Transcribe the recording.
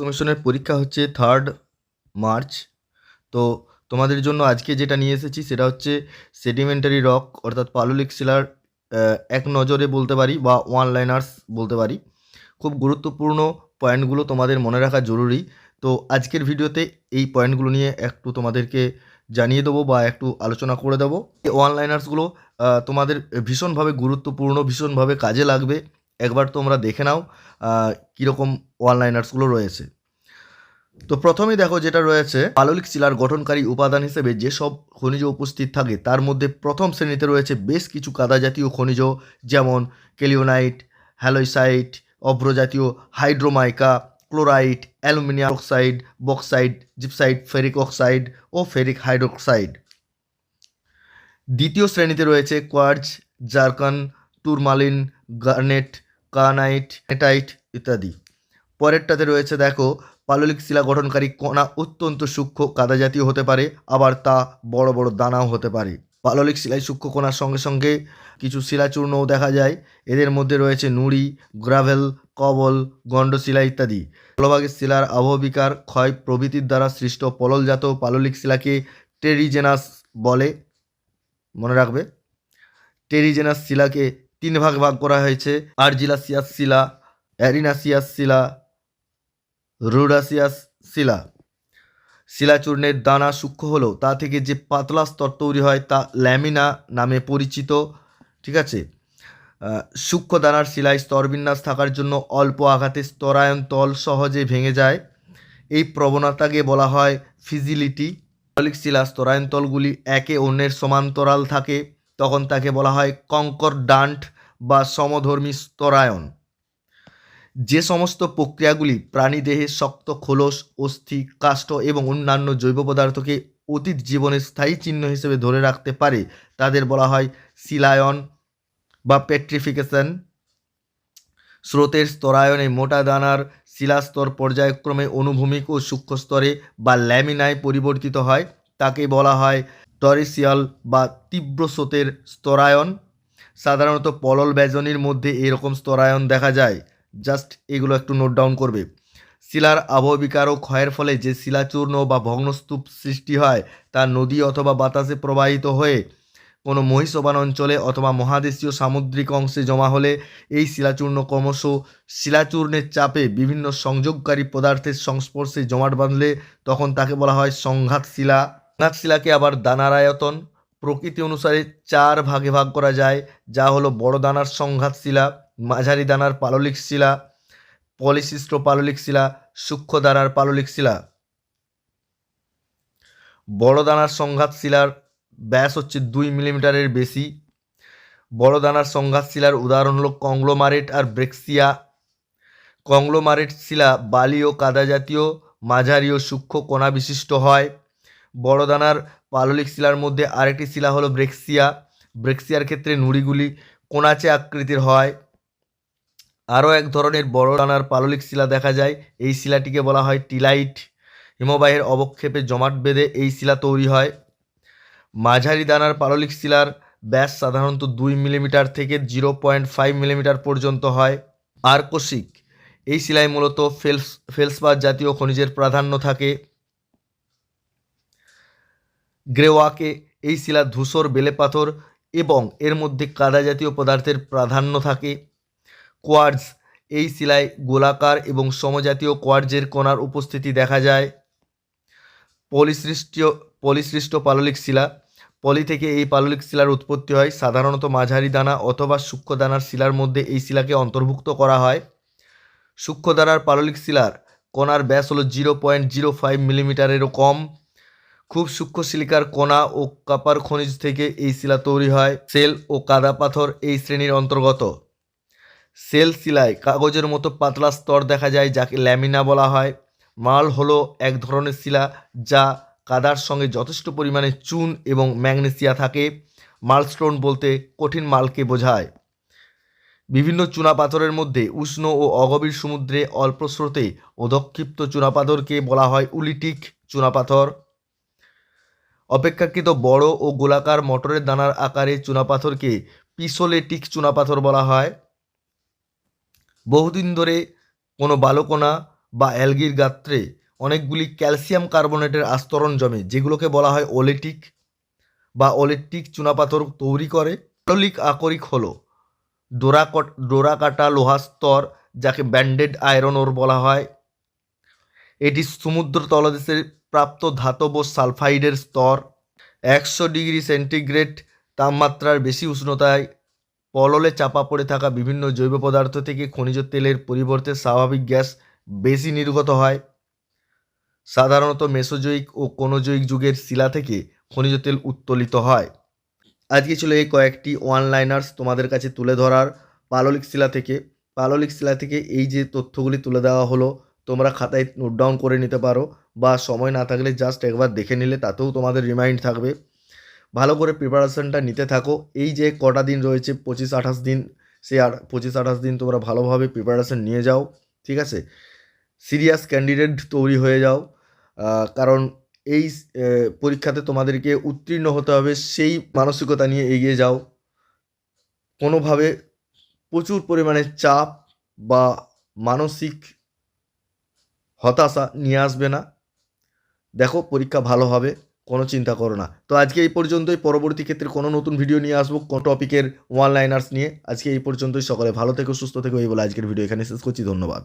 কমিশনের পরীক্ষা হচ্ছে থার্ড মার্চ তো তোমাদের জন্য আজকে যেটা নিয়ে এসেছি সেটা হচ্ছে সেডিমেন্টারি রক অর্থাৎ পাললিক শিলার এক নজরে বলতে পারি বা ওয়ান লাইনার্স বলতে পারি। খুব গুরুত্বপূর্ণ পয়েন্টগুলো তোমাদের মনে রাখা জরুরি। তো আজকের ভিডিওতে এই পয়েন্টগুলো নিয়ে একটু তোমাদেরকে জানিয়ে দেবো বা একটু আলোচনা করে দেবো। এই ওয়ান লাইনার্সগুলো তোমাদের ভীষণভাবে গুরুত্বপূর্ণ, ভীষণভাবে কাজে লাগবে। একবার তোমরা দেখে নাও কীরকম ওয়ান লাইনার্সগুলো রয়েছে। তো প্রথমেই দেখো যেটা রয়েছে পাললিক শিলার গঠনকারী উপাদান হিসেবে যেসব খনিজ উপস্থিত থাকে, তার মধ্যে প্রথম শ্রেণীতে রয়েছে বেশ কিছু কাদা জাতীয় খনিজ, যেমন kaolinite halloysite অভ্রজাতীয় hydromica, chlorite, aluminium oxide bauxite gibbsite ferric oxide ও ফেরিক হাইড্রোক্সাইড। দ্বিতীয় শ্রেণীতে রয়েছে quartz, zircon, tourmaline, garnet kyanite এটাইট ইত্যাদি। পরেরটাতে রয়েছে, দেখো, পাললিক শিলা গঠনকারী কণা অত্যন্ত সূক্ষ্ম, কাদা জাতীয় হতে পারে, আবার তা বড় বড় দানাও হতে পারে। পাললিক শিলায় সূক্ষ্ম কণার সঙ্গে সঙ্গে কিছু শিলাচূর্ণও দেখা যায়। এদের মধ্যে রয়েছে নুড়ি, গ্রাভেল, কবল গণ্ডশিলা ইত্যাদি। স্থলভাগের শিলার আবহবিকার ক্ষয় প্রভৃতির দ্বারা সৃষ্ট পললজাত পাললিক শিলাকে টেরিজেনাস বলে। মনে রাখবে? টেরিজেনাস শিলাকে তিন ভাগ ভাগ করা হয়েছে। আর্জিলাসিয়াস শিলা, অ্যারিনাসিয়াস শিলা রুডাসিয়াস শিলা। শিলাচূর্ণের দানা সূক্ষ্ম হলেও তা থেকে যে পাতলা স্তর তৈরি হয় তা ল্যামিনা নামে পরিচিত, ঠিক আছে? সূক্ষ্ম দানার শিলায় স্তরবিন্যাস থাকার জন্য অল্প আঘাতে স্তরায়ন তল সহজে ভেঙে যায়। এই প্রবণতাকে বলা হয় ফিজিলিটি। শিলা স্তরায়ন তলগুলি একে অন্যের সমান্তরাল থাকে। তখন তাকে বলা হয় কঙ্কর ডান্ট বা সমধর্মী স্তরায়ন। যে সমস্ত প্রক্রিয়াগুলি প্রাণীদেহে শক্ত, খোলস, অস্থি, কাষ্ঠ এবং অন্যান্য জৈব পদার্থকে অতীত জীবনের স্থায়ী চিহ্ন হিসেবে ধরে রাখতে পারে, তাদের বলা হয় শিলায়ন বা পেট্রিফিকেশন স্রোতের স্তরায়নে মোটা দানার শিলাস্তর পর্যায়ক্রমে অনুভূমিক ও সূক্ষ্ম স্তরে বা ল্যামিনায় পরিবর্তিত হয়, তাকে বলা হয় টরিসিয়াল বা তীব্র স্রোতের স্তরায়ন, সাধারণত পলল ব্যজনীর মধ্যে এরকম স্তরায়ন দেখা যায়। জাস্ট এগুলো একটু নোট ডাউন করবে। শিলার আবহবিকার ও ক্ষয়ের ফলে যে শিলাচূর্ণ বা ভগ্নস্তূপ সৃষ্টি হয়, তা নদী অথবা বাতাসে প্রবাহিত হয়ে কোনো মহিষবান অঞ্চলে অথবা মহাদেশীয় সামুদ্রিক অংশে জমা হলে এই শিলাচূর্ণ ক্রমশ শিলাচূর্ণের চাপে বিভিন্ন সংযোগকারী পদার্থের সংস্পর্শে জমাট বাঁধলে তখন তাকে বলা হয় সংঘাত শিলা। সংঘাত শিলাকে আবার দানার আয়তন প্রকৃতি অনুসারে চার ভাগে ভাগ করা যায়, যা হলো বড় দানার সংঘাত শিলা, মাঝারি দানার পাললিক শিলা পলিসিস্ট পাললিক শিলা, সূক্ষ্ম দানার পাললিক শিলা। বড় দানার সংঘাত শিলার ব্যাস হচ্ছে দুই মিলিমিটারের বেশি। বড় দানার সংঘাত শিলার উদাহরণ হলো কংলোমারেট আর ব্রেক্সিয়া। কংলোমারেট শিলা বালি ও কাদা জাতীয়, মাঝারি ও সূক্ষ্ম কণা বিশিষ্ট হয়। বড় দানার পাললিক শিলার মধ্যে আরেকটি শিলা হলো ব্রেক্সিয়া। ব্রেক্সিয়ার ক্ষেত্রে নুড়িগুলি কোনাচে আকৃতির হয়। আরও এক ধরনের বড় দানার পাললিক শিলা দেখা যায়। এই শিলাটিকে বলা হয় টিলাইট। হিমবাহের অবক্ষেপে জমাট বেঁধে এই শিলা তৈরি হয়। মাঝারি দানার পাললিক শিলার ব্যাস সাধারণত দুই মিলিমিটার থেকে জিরো পয়েন্ট ফাইভ মিলিমিটার পর্যন্ত হয়। আর্কোসিক এই শিলায় মূলত ফেলস ফেলসপাত জাতীয় খনিজের প্রাধান্য থাকে। গ্রেওয়াকে এই শিলা ধূসর বেলে পাথর এবং এর মধ্যে কাদা জাতীয় পদার্থের প্রাধান্য থাকে। কোয়ার্জ এই শিলায় গোলাকার এবং সমজাতীয় কোয়ার্জের কণার উপস্থিতি দেখা যায়। পলিসৃষ্ট পলিসৃষ্ট পাললিক শিলা, পলি থেকে এই পাললিক শিলার উৎপত্তি হয় সাধারণত মাঝারি দানা অথবা সূক্ষ্ম দানার শিলার মধ্যে এই শিলাকে অন্তর্ভুক্ত করা হয়। সূক্ষ্ম দানার পাললিক শিলার কণার ব্যাস হলো জিরো পয়েন্ট জিরো ফাইভ মিলিমিটারেরও কম। খুব সূক্ষ্ম সিলিকার কণা ও কাপার খনিজ থেকে এই শিলা তৈরি হয় সেল ও কাদা পাথর এই শ্রেণির অন্তর্গত। সেল শিলায় কাগজের মতো পাতলা স্তর দেখা যায় যাকে ল্যামিনা বলা হয়। মাল হলো এক ধরনের শিলা যা কাদার সঙ্গে যথেষ্ট পরিমাণে চুন এবং ম্যাগনেসিয়া থাকে। মালস্টোন বলতে কঠিন মালকে বোঝায়। বিভিন্ন চুনাপাথরের মধ্যে উষ্ণ ও অগভীর সমুদ্রে অল্প স্রোতে অধক্ষিপ্ত চুনাপাথরকে বলা হয় উলিটিক চুনাপাথর। অপেক্ষাকৃত বড় ও গোলাকার মটরের দানার আকারে চুনাপাথরকে পিসোলেটিক চুনাপাথর বলা হয়। বহুদিন ধরে কোনো বালকোনা বা অ্যালগির গাত্রে অনেকগুলি ক্যালসিয়াম কার্বনেটের আস্তরণ জমে, যেগুলোকে বলা হয় ওলেটিক বা ওলেট্রিক চুনাপাথর তৈরি করে। পাললিক আকরিক হলো ডোরাকট ডোরাকাটা লোহার স্তর, যাকে ব্যান্ডেড আয়রন ওর বলা হয়। এটি সমুদ্র তলদেশে প্রাপ্ত ধাতব সালফাইডের স্তর একশো ডিগ্রি সেন্টিগ্রেড তাপমাত্রার বেশি উষ্ণতায় পললে চাপা পড়ে থাকা বিভিন্ন জৈব পদার্থ থেকে খনিজ তেলের পরিবর্তে স্বাভাবিক গ্যাস বেশি নির্গত হয়। সাধারণত মেসোজয়িক ও কোনোজয়িক যুগের শিলা থেকে খনিজ তেল উত্তোলিত হয়। আজকে ছিল এই কয়েকটি ওয়ান লাইনার্স তোমাদের কাছে তুলে ধরার পাললিক শিলা থেকে। পাললিক শিলা থেকে এই যে তথ্যগুলি তুলে দেওয়া হলো, তোমরা খাতায় নোট ডাউন করে নিতে পারো। বা সময় না থাকলে জাস্ট একবার দেখে নিলে তাতেও তোমাদের রিমাইন্ড থাকবে। ভালো করে প্রিপারেশনটা নিতে থাকো। এই যে কটা দিন রয়েছে, পঁচিশ আঠাশ দিন, সে আর পঁচিশ আঠাশ দিন তোমরা ভালোভাবে প্রিপারেশন নিয়ে যাও, ঠিক আছে? সিরিয়াস ক্যান্ডিডেট তৈরি হয়ে যাও। কারণ এই পরীক্ষাতে তোমাদেরকে উত্তীর্ণ হতে হবে, সেই মানসিকতা নিয়ে এগিয়ে যাও। কোনোভাবে প্রচুর পরিমাণে চাপ বা মানসিক হতাশা নিয়ে আসবে না। দেখো পরীক্ষা ভালো হবে, কোনো চিন্তা করো না। তো আজকে এই পর্যন্তই, পরবর্তী ক্ষেত্রে কোনো নতুন ভিডিও নিয়ে আসব, কোন টপিকের ওয়ান লাইনার্স নিয়ে। আজকে এই পর্যন্তই, সকলে ভালো থেকো, সুস্থ থেকো, এই বলে আজকের ভিডিও এখানে শেষ করছি, ধন্যবাদ।